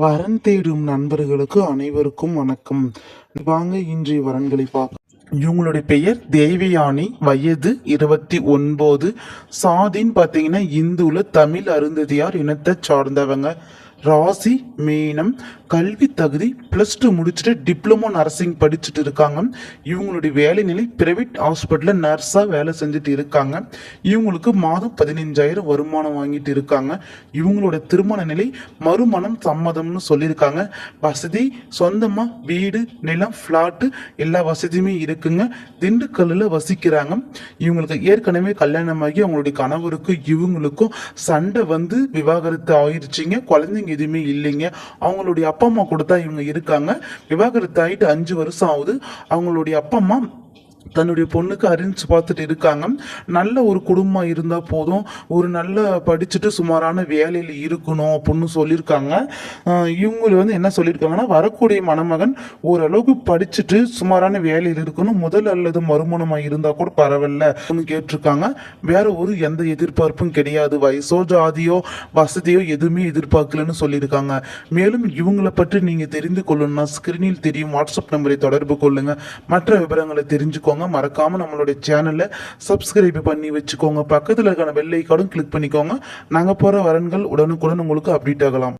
வரன் தேடும் நண்பர்களுக்கு அனைவருக்கும் வணக்கம். வாங்க இன்றைய வரன்களை பார்க்க இவங்களுடைய பெயர் தேவயானி வயது இருபத்தி ஒன்பது. சாதின்னு பார்த்தீங்கன்னா இந்துல தமிழ் அருந்ததியார் இனத்தை சார்ந்தவங்க. ராசி மீனம் கல்வி தகுதி ப்ளஸ் டூ முடிச்சுட்டு டிப்ளமோ நர்சிங் படிச்சுட்டு இருக்காங்க. இவங்களுடைய வேலை நிலை பிரைவேட் ஹாஸ்பிட்டலில் நர்ஸாக வேலை செஞ்சுட்டு இருக்காங்க. இவங்களுக்கு மாதம் பதினஞ்சாயிரம் வருமானம் வாங்கிட்டு இருக்காங்க. இவங்களோட திருமண நிலை மறுமணம் சம்மதம்னு சொல்லியிருக்காங்க. வசதி சொந்தமாக வீடு நிலம் ஃப்ளாட்டு எல்லா வசதியுமே இருக்குங்க. திண்டுக்கல்லில் வசிக்கிறாங்க. இவங்களுக்கு ஏற்கனவே கல்யாணமாகி அவங்களுடைய கணவருக்கும் இவங்களுக்கும் சண்டை வந்து விவாகரத்து ஆயிருச்சுங்க. குழந்தைங்க எதுவுமே இல்லைங்க. அவங்களுடைய அப்பா அம்மா கூட தான் இவங்க இருக்காங்க. விவாகரத்து ஆகிட்டு அஞ்சு வருஷம் ஆகுது. அவங்களுடைய அப்பா அம்மா தன்னுடைய பொண்ணுக்கு அறிஞ்சு பார்த்துட்டு இருக்காங்க. நல்ல ஒரு குடும்பம் இருந்தால் போதும். ஒரு நல்ல படிச்சுட்டு சுமாரான வேலையில் இருக்கணும் அப்படின்னு சொல்லியிருக்காங்க. ஆஹ் இவங்க வந்து என்ன சொல்லியிருக்காங்கன்னா வரக்கூடிய மணமகன் ஓரளவுக்கு படிச்சுட்டு சுமாரான வேலையில் இருக்கணும். முதல் அல்லது மறுமணமாக இருந்தால் கூட பரவாயில்ல அப்படின்னு கேட்டிருக்காங்க. வேற ஒரு எந்த எதிர்பார்ப்பும் கிடையாது. வயசோ ஜாதியோ வசதியோ எதுவுமே எதிர்பார்க்கலன்னு சொல்லியிருக்காங்க. மேலும் இவங்களை பற்றி நீங்கள் தெரிந்து கொள்ளணும்னா ஸ்கிரீனில் தெரியும். வாட்ஸ்அப் நம்பரை தொடர்பு கொள்ளுங்கள் மற்ற விவரங்களை தெரிஞ்சுக்கோங்க. மறக்காம நம்மளுடைய சேனலை சப்ஸ்கிரைப் பண்ணி வச்சுக்கோங்க. பக்கத்தில் இருக்கிற பெல் ஐக்கானும் கிளிக் பண்ணிக்கோங்க. நாங்கள் போகிற வரன்கள் உடனுக்குடன் உங்களுக்கு அப்டேட் ஆகலாம்.